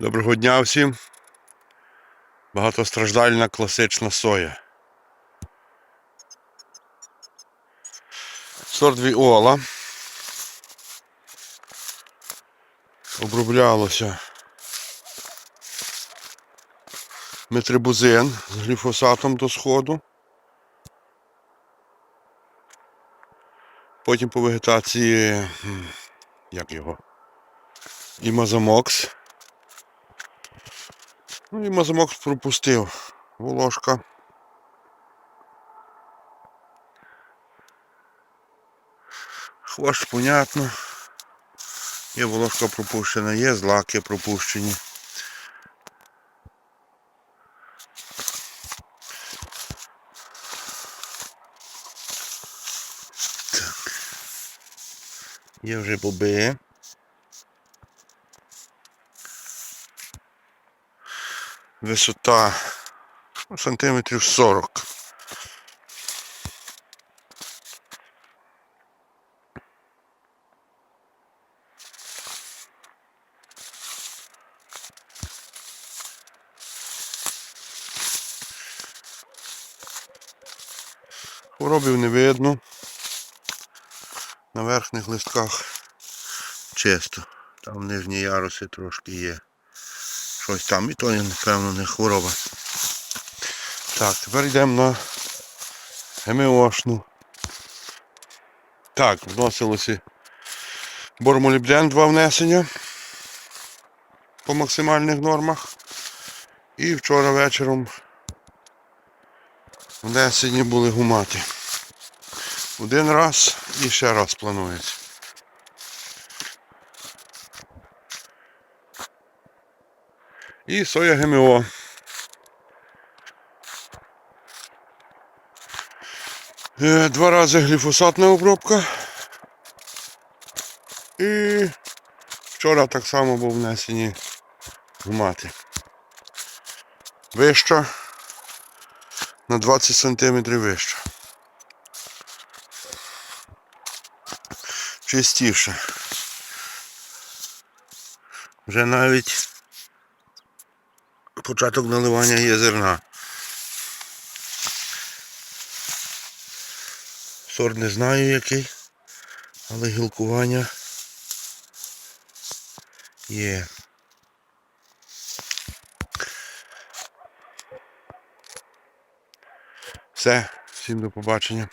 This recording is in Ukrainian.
Доброго дня всім. Багатостраждальна класична соя. Сорт Віола. Оброблялося метрибузин з гліфосатом до сходу. Потім по вегетації, як його? Імазомокс. Ну і Мазамокс пропустив. Волошка. Хвощ, понятно. Є волошка пропущена, є злаки пропущені. Так. Є вже боби. Висота сантиметрів 40. Хворобів не видно. На верхніх листках чисто. Там нижні яруси трошки є. Щось там і то, напевно, не хвороба. Так, тепер йдемо на ГМОшну. Так, вносилося бормолібден два внесення по максимальних нормах. І вчора вечором внесені були гумати. Один раз і ще раз планується. І соя ГМО. Е, Два рази гліфосатна обробка. І вчора так само був внесені гумати. Вища на 20 см вища. Чистіше. Вже навіть початок наливання є зерна. Сорт не знаю який, але гілкування є. Все, всім до побачення.